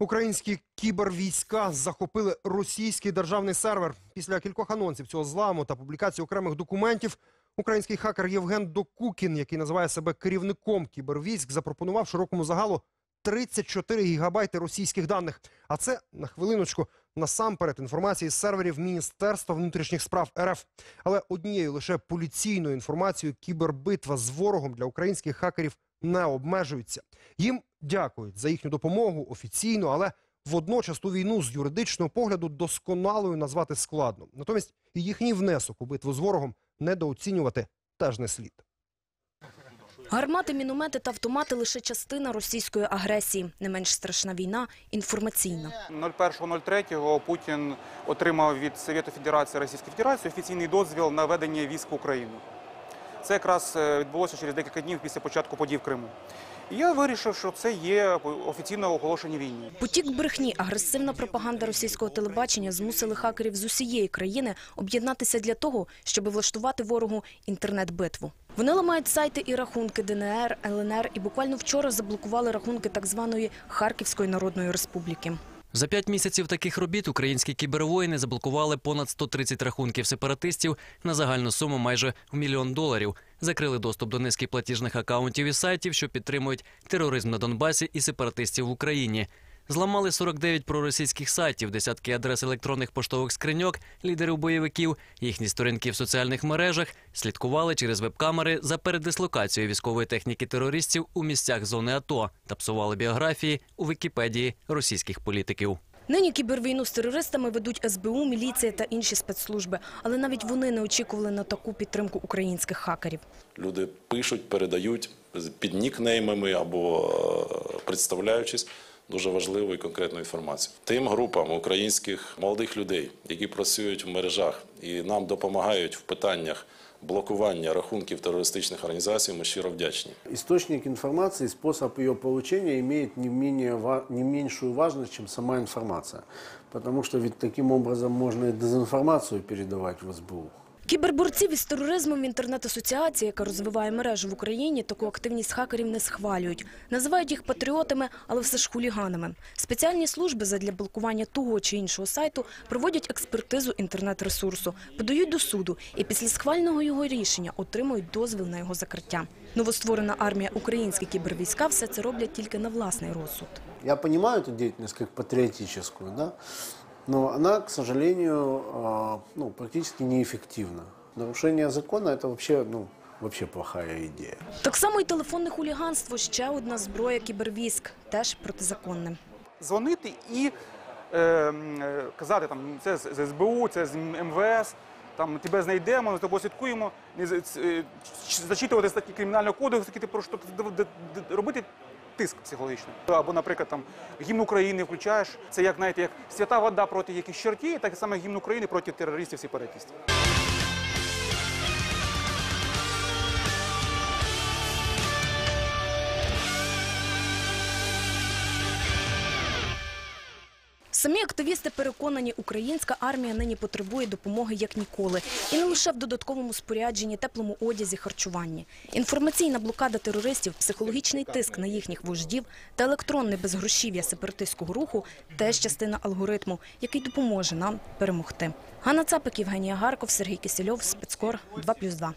Українські кібервійська захопили російський державний сервер. Після кількох анонсів цього зламу та публікації окремих документів український хакер Євген Докукін, який називає себе керівником кібервійськ, запропонував широкому загалу 34 гігабайти російських даних. А це на хвилиночку насамперед інформації з серверів Міністерства внутрішніх справ РФ. Але однією лише поліційною інформацією кібербитва з ворогом для українських хакерів не обмежується. Їм дякують за їхню допомогу офіційно, але водночас ту війну з юридичного погляду досконалою назвати складно. Натомість і їхній внесок у битву з ворогом недооцінювати теж не слід. Гармати, міномети та автомати – лише частина російської агресії. Не менш страшна війна – інформаційна. 01.03 Путін отримав від Совєту Федерації Російської Федерації офіційний дозвіл на ведення військ в Україну. Це якраз е, відбулося через декілька днів після початку подій в Криму. І я вирішив, що це є офіційне оголошення війни. Потік брехні, агресивна пропаганда російського телебачення змусили хакерів з усієї країни об'єднатися для того, щоб влаштувати ворогу інтернет-битву. Вони ламають сайти і рахунки ДНР, ЛНР і буквально вчора заблокували рахунки так званої Харківської Народної Республіки. За п'ять місяців таких робіт українські кібервоїни заблокували понад 130 рахунків сепаратистів на загальну суму майже в мільйон доларів. Закрили доступ до низки платіжних акаунтів і сайтів, що підтримують тероризм на Донбасі і сепаратистів в Україні. Зламали 49 проросійських сайтів, десятки адрес електронних поштових скриньок, лідерів бойовиків, їхні сторінки в соціальних мережах, слідкували через веб-камери за передислокацією військової техніки терористів у місцях зони АТО та псували біографії у Вікіпедії російських політиків. Нині кібервійну з терористами ведуть СБУ, міліція та інші спецслужби. Але навіть вони не очікували на таку підтримку українських хакерів. Люди пишуть, передають під нікнеймами або е, представляючись дуже важливу і конкретну інформацію. Тим групам українських молодих людей, які працюють в мережах і нам допомагають в питаннях блокування рахунків терористичних організацій, ми щиро вдячні. Источник информации, способ ее получения имеет не, менее, не чем сама информация. Потому что ведь таким образом можно и дезинформацию передавать в СБУ. Кіберборців із тероризмом в інтернет-асоціації, яка розвиває мережу в Україні, таку активність хакерів не схвалюють. Називають їх патріотами, але все ж хуліганами. Спеціальні служби задля блокування того чи іншого сайту проводять експертизу інтернет-ресурсу, подають до суду і після схвального його рішення отримують дозвіл на його закриття. Новостворена армія українські кібервійська все це роблять тільки на власний розсуд. Я понимаю эту деятельность как патриотическую, да? Но она, к сожалению, ну, практически неэффективна. Нарушение закона – это вообще, ну, вообще плохая идея. Так само і телефонне хуліганство – ще одна зброя кібервійськ, теж протизаконне. Дзвонити і е, е, казати, там, це з СБУ, це з МВС, там, тебе знайдемо, за тобою слідкуємо, е, зачитувати статті кримінального кодексу, такі про що робити тиск психологічний. Або, наприклад, там гімн України включаєш. Це як знаєте, як свята вода проти якихось чертів, так само гімн України проти терористів сепаратистів. Самі активісти переконані, українська армія нині потребує допомоги як ніколи. І не лише в додатковому спорядженні, теплому одязі, харчуванні. Інформаційна блокада терористів, психологічний тиск на їхніх вождів та електронне безгрошів'я сепаратистського руху – теж частина алгоритму, який допоможе нам перемогти. Ганна Цапик, Євгенія Гарков, Сергій Кисельов, Спецкор, 2+,2.